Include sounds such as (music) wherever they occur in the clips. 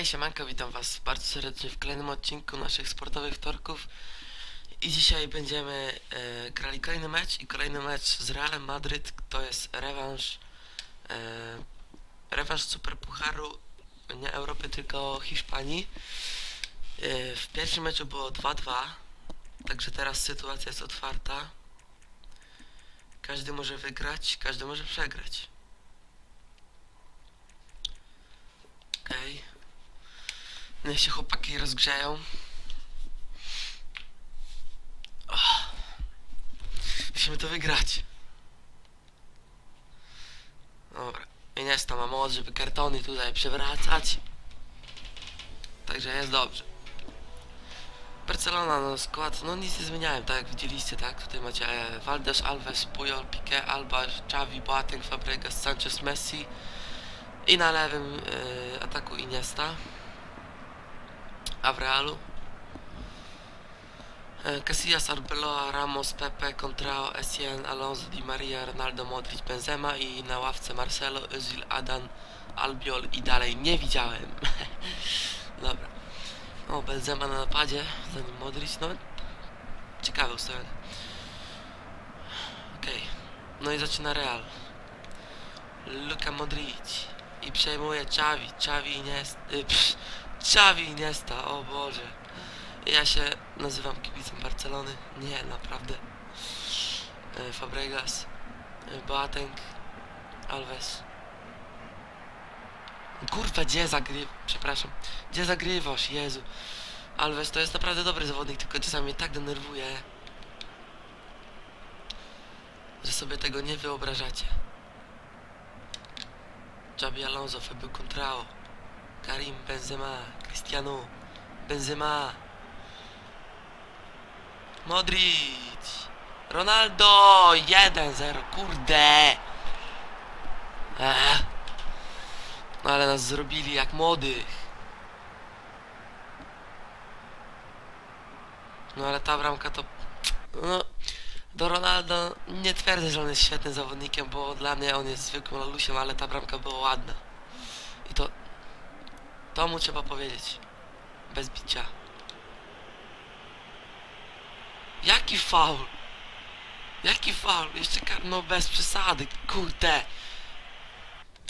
Hej, siemanko, witam was bardzo serdecznie w kolejnym odcinku naszych sportowych torków. I dzisiaj będziemy e, grali kolejny mecz i kolejny mecz z Realem Madryt, to jest rewanż e, rewanż Superpucharu nie Europy, tylko Hiszpanii. E, w pierwszym meczu było 2-2 także teraz sytuacja jest otwarta. Każdy może wygrać, każdy może przegrać. Okej Niech się chłopaki rozgrzeją. Oh. Musimy to wygrać. Dobra. Iniesta ma moc, żeby kartony tutaj przewracać. Także jest dobrze. Barcelona, no skład, no nic nie zmieniałem, tak jak widzieliście, tak? Tutaj macie e, Valdes, Alves, Puyol, Piqué, Alba, Xavi, Boateng, Fabregas, Sanchez, Messi. I na lewym e, ataku Iniesta. A w Realu? E, Casillas, Arbeloa, Ramos, Pepe, Contrao, Essien, Alonso, Di Maria, Ronaldo, Modric, Benzema i na ławce Marcelo, Özil, Adan, Albiol i dalej nie widziałem. (laughs) Dobra. O, Benzema na napadzie, zanim Modric, no ciekawe ustawione. Okej. No i zaczyna Real. Luka Modric. I przejmuje Xavi. Xavi nie. Y, psz, Xavi Iniesta, o Boże. Ja się nazywam kibicem Barcelony. Nie, naprawdę. E, Fabregas, e, Boateng, Alves. Kurwa, gdzie zagrywa? Przepraszam. Gdzie zagrywasz? Jezu. Alves to jest naprawdę dobry zawodnik, tylko czasami mnie tak denerwuje, że sobie tego nie wyobrażacie. Xabi Alonso, Fabio Contrao. Karim Benzema, Cristiano, Benzema, Modric, Ronaldo, 1-0, kurde. Ech. No ale nas zrobili jak młodych. No ale ta bramka to... No, do Ronaldo nie twierdzę, że on jest świetnym zawodnikiem, bo dla mnie on jest zwykłym lalusiem, ale ta bramka była ładna. To mu trzeba powiedzieć. Bez bicia. Jaki faul? Jaki faul? Jeszcze karno bez przesady, kurde.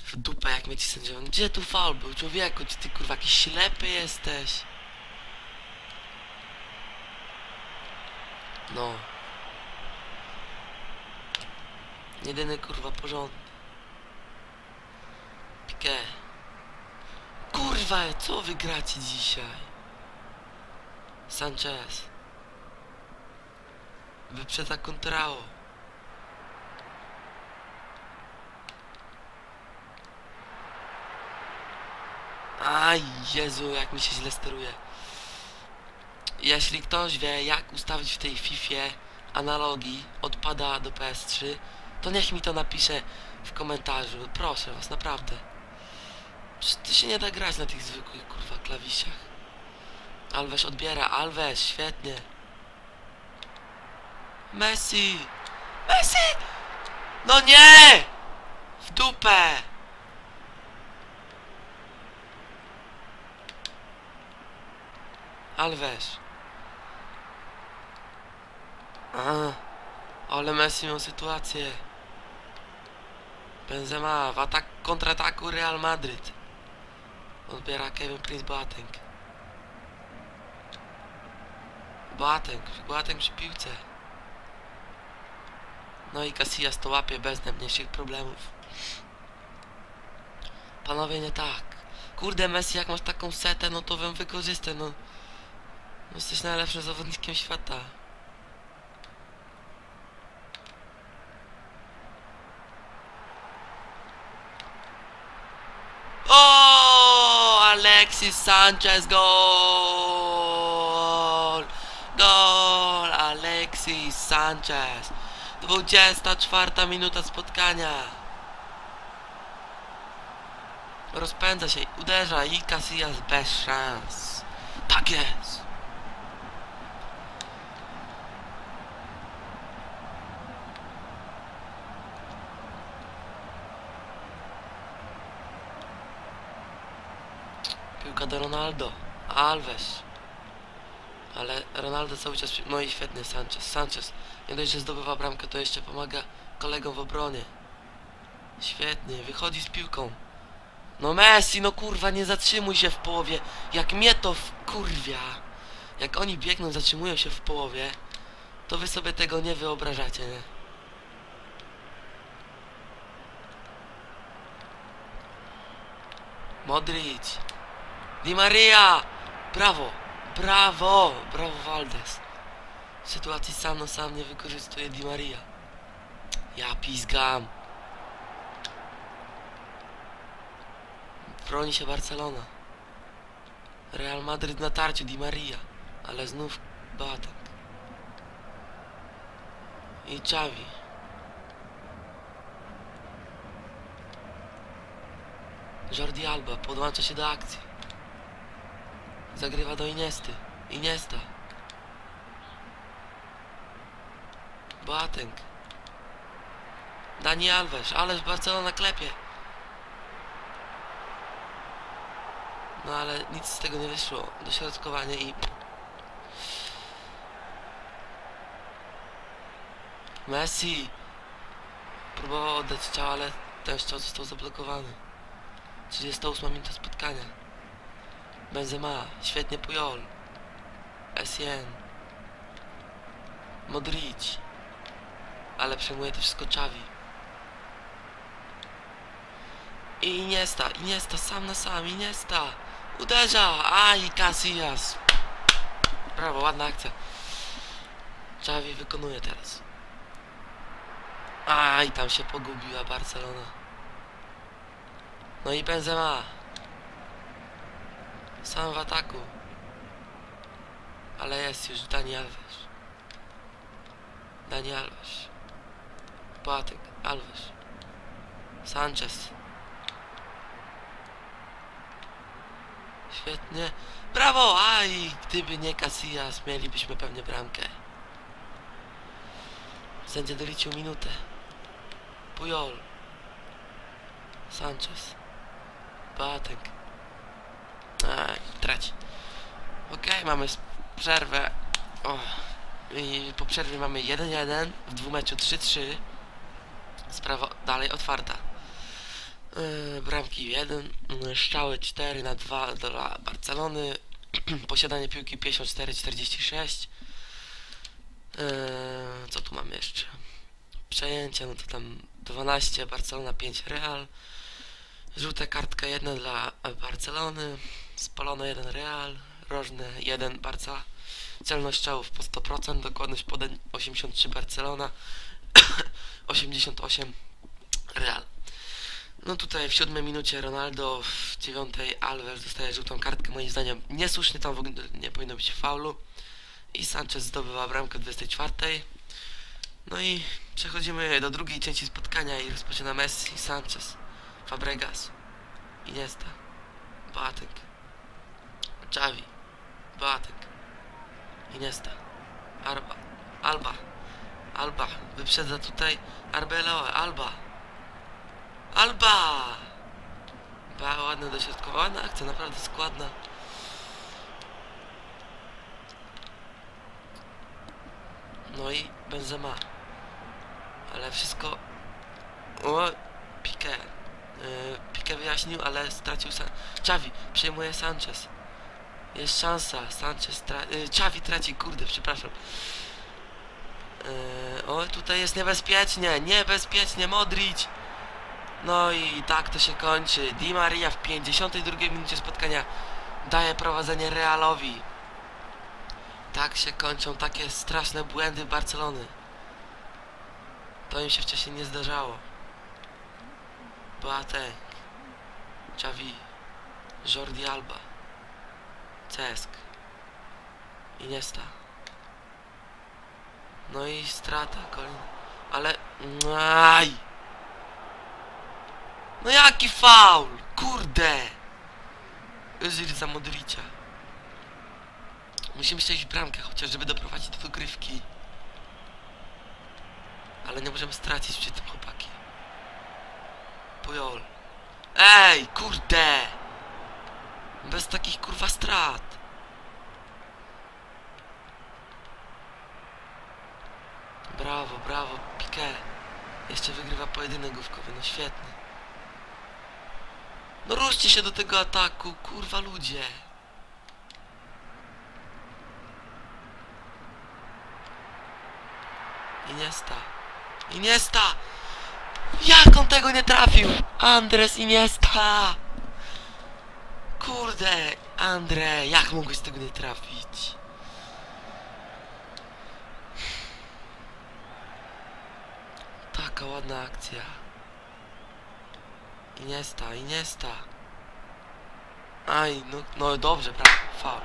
W dupę jak mnie ci sędziowie. Gdzie tu faul był, człowieku? Czy ty kurwa jakiś ślepy jesteś? No. Jedyny kurwa porządny. Piqué. Kurwa, co wy gracie dzisiaj? Sanchez. Wyprzedza Contrao. Aj, Jezu, jak mi się źle steruje. Jeśli ktoś wie, jak ustawić w tej Fifie analogii odpada do PS3, to niech mi to napisze w komentarzu. Proszę was, naprawdę. Przecież to się nie da grać na tych zwykłych kurwa klawiszach. Alves odbiera, Alves, świetnie. Messi! Messi! No nie! W dupę! Alves. A, ale Messi miał sytuację. Benzema w atak kontrataku Real Madryt. Odbiera Kevin Prince Boateng. Boateng, Boateng przy piłce. No i Casillas to łapie bez najmniejszych problemów. Panowie, nie tak. Kurde, Messi, jak masz taką setę, no to ją wykorzystaj, no. Jesteś najlepszym zawodnikiem świata. O, Alexis Sanchez gol! Gol! Alexis Sanchez. 24 minuta spotkania. Rozpędza się, uderza i Casillas bez szans. Tak jest. Piłka do Ronaldo. Alves. Ale Ronaldo cały czas... No i świetnie, Sanchez. Sanchez. Nie dość, że zdobywa bramkę, to jeszcze pomaga kolegom w obronie. Świetnie, wychodzi z piłką. No Messi, no kurwa, nie zatrzymuj się w połowie. Jak mnie to wkurwia. Jak oni biegną, zatrzymują się w połowie, to wy sobie tego nie wyobrażacie, nie? Modric. Di Maria! Brawo! Brawo! Brawo Valdes. W sytuacji sam na sam nie wykorzystuje Di Maria. Ja pizgam. Broni się Barcelona. Real Madryt na tarciu Di Maria. Ale znów Batek. I Xavi. Jordi Alba podłącza się do akcji. Zagrywa do Iniesty. Iniesta. Boateng. Dani Alves, ależ Barcelona klepie. No ale nic z tego nie wyszło. Dośrodkowanie i... Messi! Próbował oddać strzał, ale ten strzał został zablokowany. 38 minuta spotkania. Benzema, świetnie Pujol. Essien. Modric. Ale przejmuje to wszystko Xavi. I Iniesta, Iniesta, sam na sam, Iniesta. Uderza! Aj, Casillas. Brawo, ładna akcja. Xavi wykonuje teraz. Aj, tam się pogubiła Barcelona. No i Benzema. Sam w ataku. Ale jest już Dani Alves. Dani Alves. Boatek, Alves. Sanchez. Świetnie. Brawo! Aj, gdyby nie Casillas, mielibyśmy pewnie bramkę. Sędzia doliczył minutę. Pujol. Sanchez. Boateng. Aj, trać. Okej, mamy s- przerwę. O. I po przerwie mamy 1-1, w dwumeczu 3-3. Sprawa dalej otwarta. Yy, bramki 1, yy, strzały 4 na 2 dla Barcelony. (clears throat) Posiadanie piłki 54-46. Yy, co tu mamy jeszcze? Przejęcie, no to tam 12, Barcelona 5, Real. Żółta kartka 1 dla Barcelony. Spalone 1 Real. Rożne 1 Barca. Celność strzałów po 100%, dokładność podań 83 Barcelona. (coughs) 88 Real. No tutaj w siódmej minucie Ronaldo, w dziewiątej Alves dostaje żółtą kartkę, moim zdaniem niesłusznie, tam w ogóle nie powinno być faulu. I Sanchez zdobywa bramkę w 24. No i przechodzimy do drugiej części spotkania i rozpoczyna Messi, Sanchez, Fabregas, Iniesta, Boateng, Xavi, Boateng, Iniesta, Arba, Alba, Alba, wyprzedza tutaj Arbeloa, Alba, Alba! Ba, ładne dośrodkowana akcja, naprawdę składna. No i Benzema. Ale wszystko... O, Piqué. Yy, Piqué wyjaśnił, ale stracił... San... Xavi przejmuje Sanchez. Jest szansa. Sanchez tra... Yy, Xavi traci, kurde, przepraszam. Yy, o, tutaj jest niebezpiecznie, niebezpiecznie, Modric. No i tak to się kończy. Di Maria w 52 minucie spotkania daje prowadzenie Realowi. Tak się kończą takie straszne błędy Barcelony. To im się wcześniej nie zdarzało. Boateng, Xavi, Jordi Alba, Cesk, Iniesta. No i strata kolejna. Ale... Aj! No jaki faul! Kurde! Özil za Modricia. Musimy strzelić bramkę chociaż, żeby doprowadzić do dogrywki. Ale nie możemy stracić przy tym chłopaki. Pujol. Ej, kurde! Bez takich kurwa strat. Brawo, brawo, Piqué. Jeszcze wygrywa pojedynek główkowy, no świetnie. No ruszcie się do tego ataku, kurwa ludzie. Iniesta. Iniesta! Jak on tego nie trafił? Andres Iniesta! Kurde, Andre, jak mogłeś tego nie trafić? Taka ładna akcja. Iniesta, Iniesta. Aj, no, no dobrze, brawo, faul.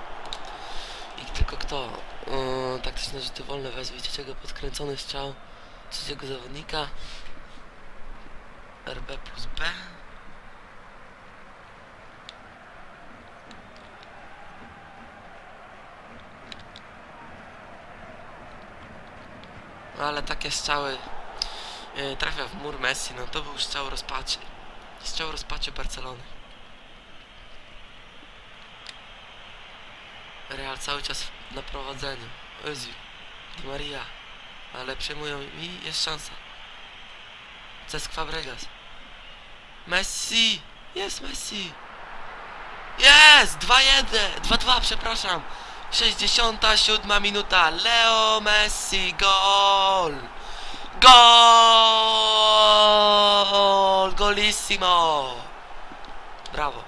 I tylko kto? Yy, taktyczne rzuty wolne wezwij trzeciego podkręcony strzał trzeciego zawodnika. Ale takie strzały yy, trafia w mur Messi, no to był strzał rozpaczy. Strzał rozpaczy Barcelony. Real cały czas na prowadzeniu. Özil, Di Maria. Ale przejmują i jest szansa. Cesc Fabregas. Messi! Jest Messi! Jest! 2-1! 2-2, przepraszam. 67 minuta. Leo Messi, gol! Gol! Golissimo! Brawo.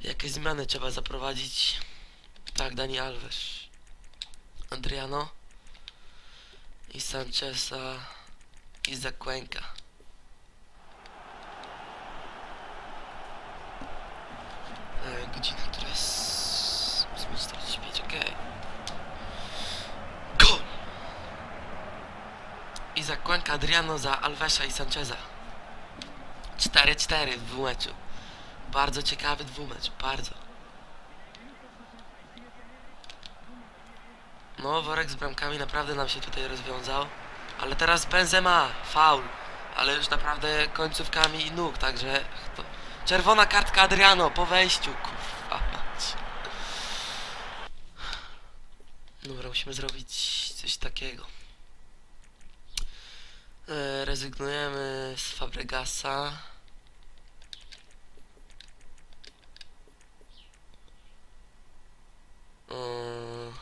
Jakie zmiany trzeba zaprowadzić? Tak, Dani Alves. Adriano. I Sancheza. I Zakłęka. E, godzina, która jest... 8.45, okej. Gol! I Zakłęka Adriano za Alvesa i Sancheza. 4-4 w dwumeczu. Bardzo ciekawy dwumecz, bardzo. No, worek z bramkami naprawdę nam się tutaj rozwiązał. Ale teraz Benzema, faul. Ale już naprawdę końcówkami nóg, także... To... Czerwona kartka Adriano po wejściu, kurwa. Dobra, musimy zrobić coś takiego. E, rezygnujemy z Fabregasa. Yy,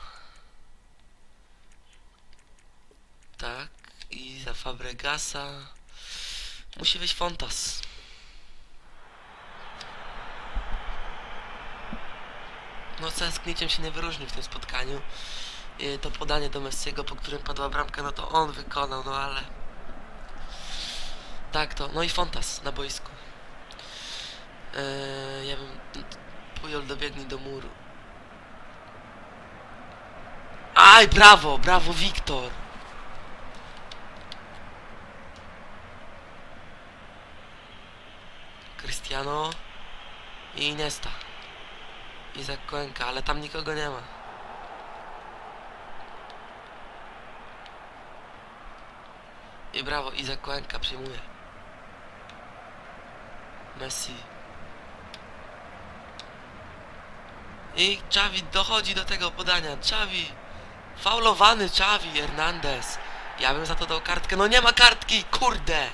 tak, i za Fabregasa musi wyjść Fontas. No Cesk niczym się nie wyróżnił w tym spotkaniu. I to podanie do Messiego, po którym padła bramka, no to on wykonał, no ale... Tak to, no i Fontas na boisku. Eee, ja bym... Pujol dobiegnij do muru. Aj, brawo, brawo, Wiktor. Cristiano i Iniesta. Koenka, ale tam nikogo nie ma. I brawo, Izak Koenka przyjmuje. Messi. I Xavi dochodzi do tego podania. Xavi. Faulowany Xavi Hernandez. Ja bym za to dał kartkę. No nie ma kartki, kurde.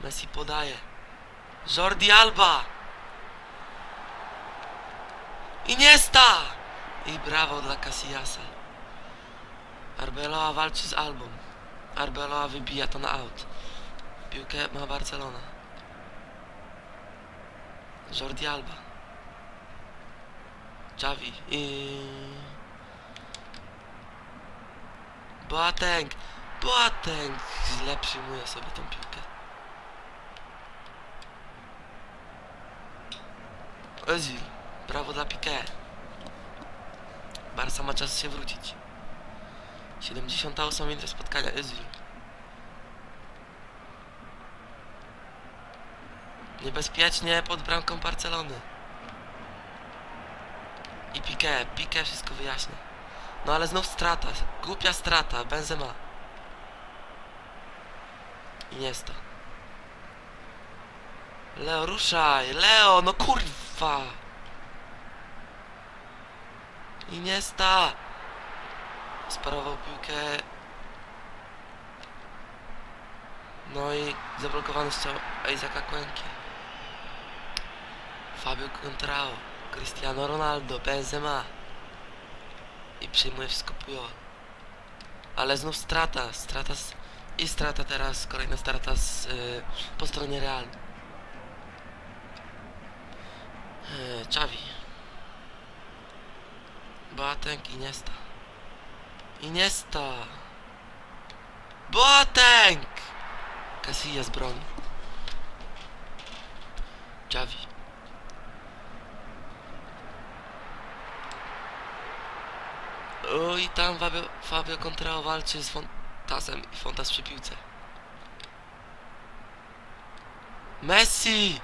Messi podaje. Jordi Alba. Iniesta. I brawo dla Casillasa. Arbeloa walczy z Albą. Arbeloa wybija to na out. Piłkę ma Barcelona. Jordi Alba. Xavi i... Boateng! Boateng! Źle przyjmuje sobie tą piłkę. Özil. Brawo dla Piqué. Barca ma czas się wrócić. 78 minuta spotkania. Özil. Niebezpiecznie pod bramką Barcelony. I Piqué, Piqué wszystko wyjaśnia. No ale znów strata, głupia strata, Benzema. Iniesta. Leo, ruszaj! Leo, no kurwa! Iniesta! Sparował piłkę. No i zablokowany strzał Isaaca Kłęki. Fabio Contrao, Cristiano Ronaldo, Benzema. I przyjmuje wszystko. Ale znów strata, strata z... i strata teraz, kolejna strata z, y, po stronie Real. E, Xavi. Boateng, Iniesta. Iniesta. Boateng! Casillas broni. Xavi. O, i tam Fabio, Fabio Contrao walczy z Fontasem i Fontas przy piłce. Messi!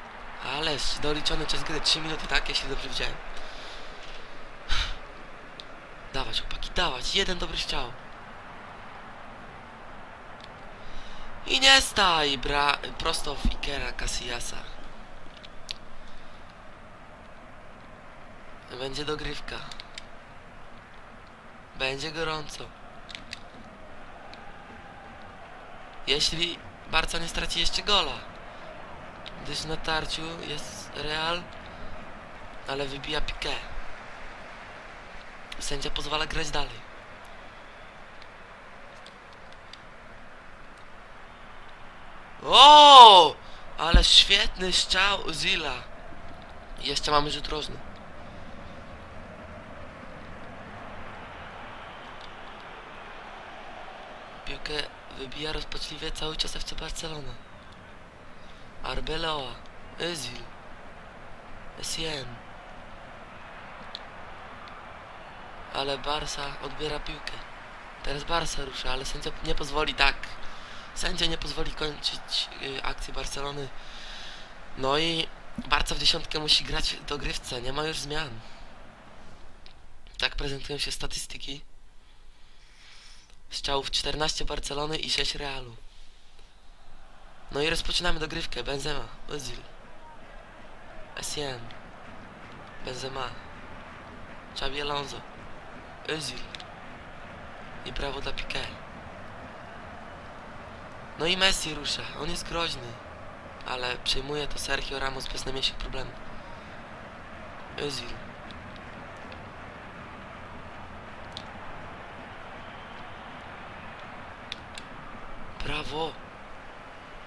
Ależ doliczony czas gry 3 minuty, tak? Jeśli dobrze widziałem. Dawać, chłopaki, dawać. Jeden dobry strzał. I nie staj, bra... Prosto w Ikera Casillasa. Będzie dogrywka. Będzie gorąco. Jeśli Barca nie straci jeszcze gola. Gdyż na tarciu jest Real, ale wybija Piqué. Sędzia pozwala grać dalej. O! Ale świetny strzał Zila. Jeszcze mamy rzut rożny. Piłkę wybija rozpaczliwie cały czas FC Barcelona. Arbeloa, Özil, Essien. Ale Barca odbiera piłkę. Teraz Barca rusza, ale sędzia nie pozwoli tak. Sędzia nie pozwoli kończyć y, akcji Barcelony. No i Barca w dziesiątkę musi grać w dogrywce, nie ma już zmian. Tak prezentują się statystyki. Strzałów 14 Barcelony i 6 Realu. No i rozpoczynamy dogrywkę. Benzema, Özil, Essien, Benzema, Xabi Alonso, Özil i brawo dla Piqué. No i Messi rusza. On jest groźny, ale przejmuje to Sergio Ramos bez najmniejszych problemów. Özil. Brawo!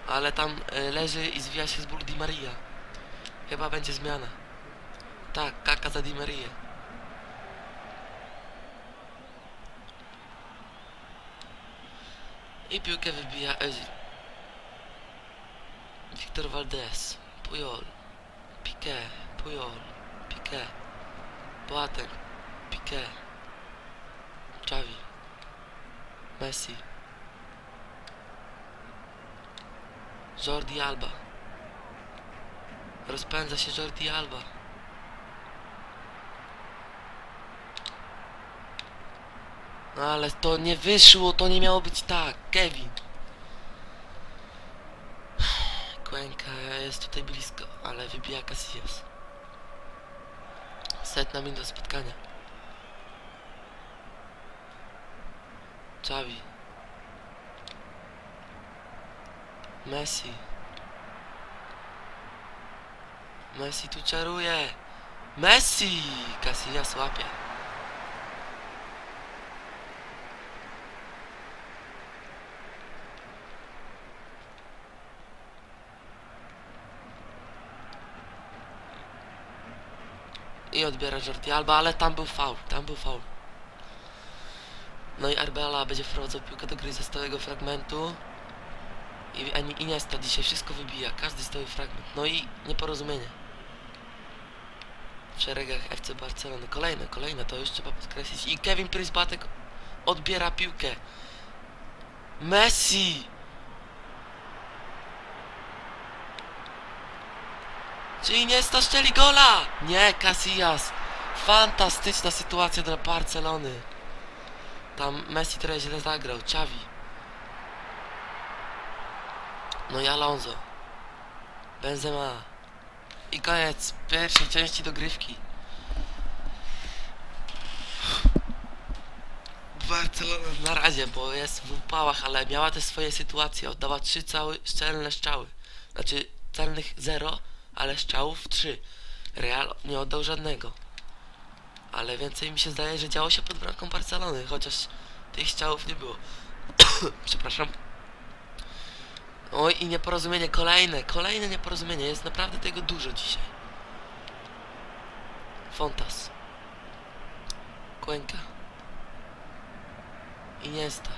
Ale tam e, leży i zwija się z ból Di Maria. Chyba będzie zmiana. Tak, kaka za Di Maria. I piłkę wybija Özil. Victor Valdez. Puyol. Piqué. Puyol. Piqué. Boateng. Piqué. Xavi. Messi. Jordi Alba. Rozpędza się Jordi Alba. No ale to nie wyszło, to nie miało być tak. Kevin. Kłęka jest tutaj blisko, ale wybija Casillas. Setna minuta spotkania. Xavi. Messi. Messi tu czaruje. Messi! Casillas łapie. I odbiera Jordi Alba, ale tam był faul, tam był faul. No i Arbela będzie wprowadzał piłkę do gry ze stałego fragmentu. I ani Iniesta dzisiaj wszystko wybija, każdy stały fragment. No i nieporozumienie. W szeregach FC Barcelony. Kolejne, kolejne, to już trzeba podkreślić. I Kevin Prince Batek odbiera piłkę. Messi! Czy Iniesta strzeli gola? Nie, Casillas. Fantastyczna sytuacja dla Barcelony. Tam Messi trochę źle zagrał. Xavi. No i Alonso. Benzema. I koniec pierwszej części dogrywki. Barcelona na razie, bo jest w upałach, ale miała też swoje sytuacje. Oddała trzy całe szczelne strzały. Znaczy celnych 0, ale strzałów 3. Real nie oddał żadnego. Ale więcej mi się zdaje, że działo się pod bramką Barcelony, chociaż tych strzałów nie było. (coughs) Przepraszam. Oj i nieporozumienie kolejne, kolejne nieporozumienie. Jest naprawdę tego dużo dzisiaj. Fontas. Cuenca. Iniesta.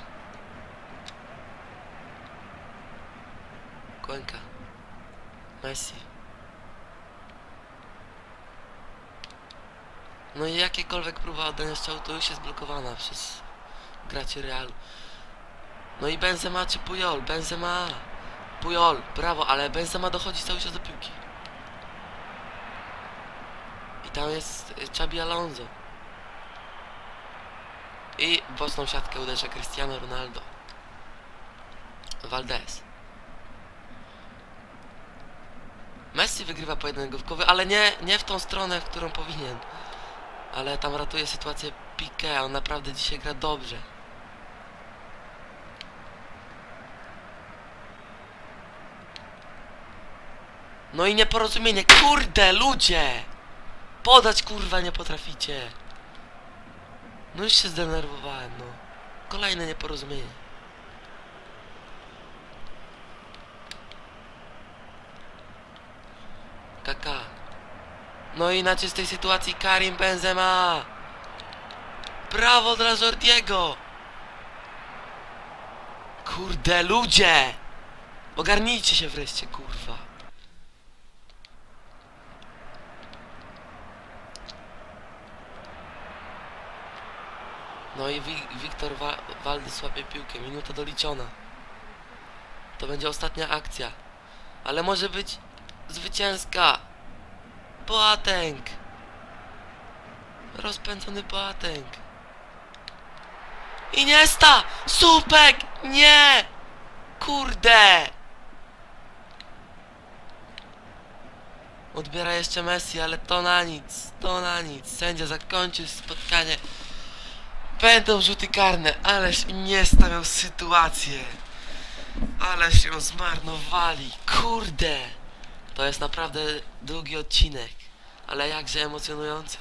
Cuenca. Messi. No i jakiekolwiek próba oddania strzału to już jest blokowana przez graczy Realu. No i Benzema czy Puyol? Benzema. Puyol, brawo, ale Benzema dochodzi cały czas do piłki. I tam jest y, Xabi Alonso. I w boczną siatkę uderza Cristiano Ronaldo. Valdez. Messi wygrywa pojedynek główkowy, ale nie, nie w tą stronę, w którą powinien. Ale tam ratuje sytuację Piqué, on naprawdę dzisiaj gra dobrze. No i nieporozumienie, kurde, ludzie! Podać kurwa nie potraficie. No już się zdenerwowałem, no. Kolejne nieporozumienie. Kaka. No i inaczej z tej sytuacji Karim Benzema. Brawo dla Jordiego. Kurde, ludzie! Ogarnijcie się wreszcie, kurwa. No i Wi Wiktor Wa Waldys piłkę. Minuta doliczona. To będzie ostatnia akcja. Ale może być zwycięska. Boateng. Rozpędzony Boateng. Iniesta! Supek! Nie! Kurde! Odbiera jeszcze Messi, ale to na nic, to na nic. Sędzia zakończył spotkanie. Będą rzuty karne, ależ Iniesta miał sytuację. Ależ ją zmarnowali, kurde. To jest naprawdę długi odcinek, ale jakże emocjonujący.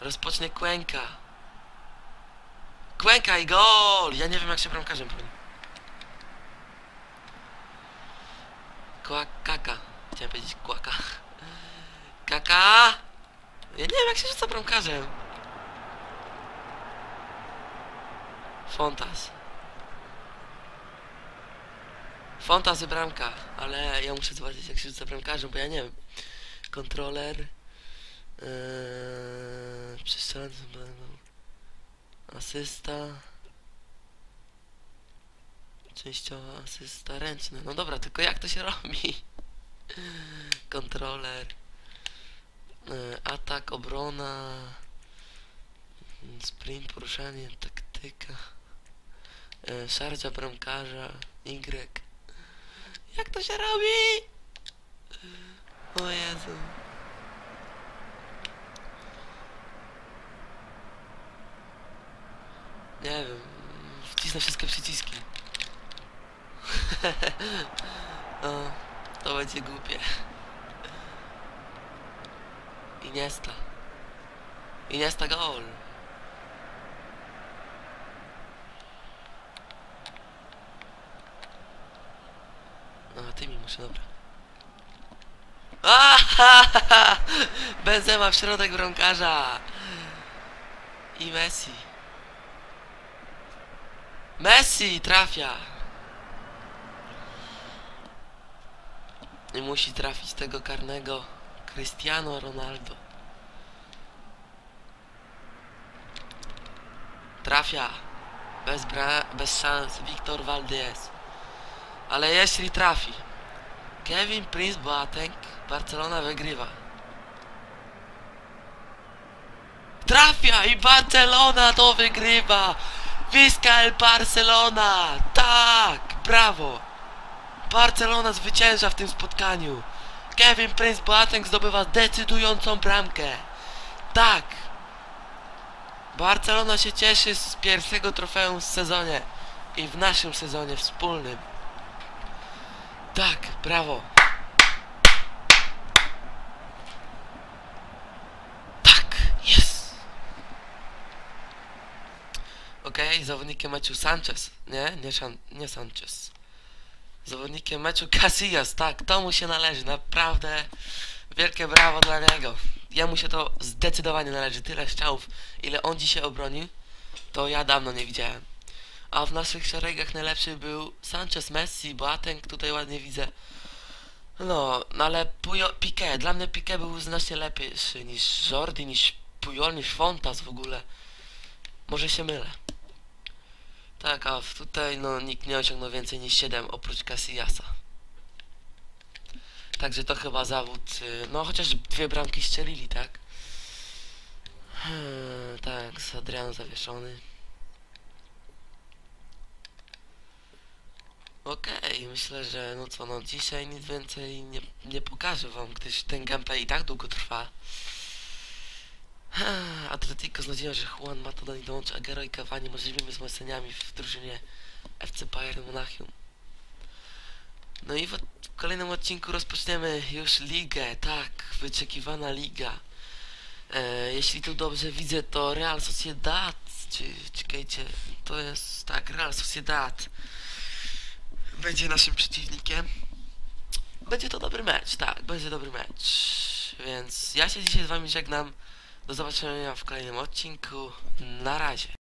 Rozpocznie Kłęka. Kłęka i gol! Ja nie wiem jak się bramkarzem broni. Kłakaka. Chciałem powiedzieć kłaka. Kaka! Ja nie wiem jak się rzuca bramkarzem. Fontas. Fontas i bramka, ale ja muszę zobaczyć jak się rzuca bramkarzem, bo ja nie wiem. Kontroler. Yy. Asysta. Częściowa asysta ręczna. No dobra, tylko jak to się robi? Kontroler. Yy, atak, obrona. Sprint, poruszanie, Yy, szarcia bramkarza. Y. Jak to się robi? O Jezu. Nie wiem. Wcisnę wszystkie przyciski. (laughs) o, to będzie głupie. Iniesta. Iniesta gol. No, ty mi muszę, dobra. Ahahaha! Benzema w środek bramkarza. I Messi. Messi trafia. I musi trafić tego karnego Cristiano Ronaldo. Trafia. Bez, bez szans Wiktor Valdez. Ale jeśli trafi Kevin Prince Boateng Barcelona wygrywa Trafia i Barcelona to wygrywa Visca el Barcelona Tak, brawo Barcelona zwycięża w tym spotkaniu Kevin Prince Boateng zdobywa decydującą bramkę. Tak. Barcelona się cieszy z pierwszego trofeum w sezonie i w naszym sezonie wspólnym. Tak, brawo. Tak, jest. Okej, zawodnikiem meczu Sanchez. Nie, nie, San nie Sanchez. Zawodnikiem meczu Casillas, tak, to mu się należy, naprawdę wielkie brawo dla niego. Jemu się to zdecydowanie należy, tyle strzałów, ile on dzisiaj obronił, to ja dawno nie widziałem. A w naszych szeregach najlepszy był Sanchez, Messi, Boateng, tutaj ładnie widzę. No, no ale Puyo, Piqué, dla mnie Piqué był znacznie lepszy niż Jordi, niż Puyol, niż Fontas w ogóle. Może się mylę. Tak, a tutaj no nikt nie osiągnął więcej niż 7 oprócz Casillasa. Także to chyba zawód, y, no chociaż dwie bramki strzelili, tak? Hmm, tak, z Adriano zawieszony. Okej, myślę, że no co, no dzisiaj nic więcej nie, nie pokażę wam, gdyż ten gameplay i tak długo trwa. Atletico z nadzieją, że Juan Mata do nich dołączy Agero i Cavani możliwymi wzmocnieniami w drużynie FC Bayern Monachium. No i w, w kolejnym odcinku rozpoczniemy już ligę, tak, wyczekiwana liga. E, jeśli tu dobrze widzę, to Real Sociedad, czy czekajcie, to jest, tak, Real Sociedad będzie naszym przeciwnikiem. Będzie to dobry mecz, tak, będzie dobry mecz. Więc ja się dzisiaj z wami żegnam. Do zobaczenia w kolejnym odcinku. Na razie.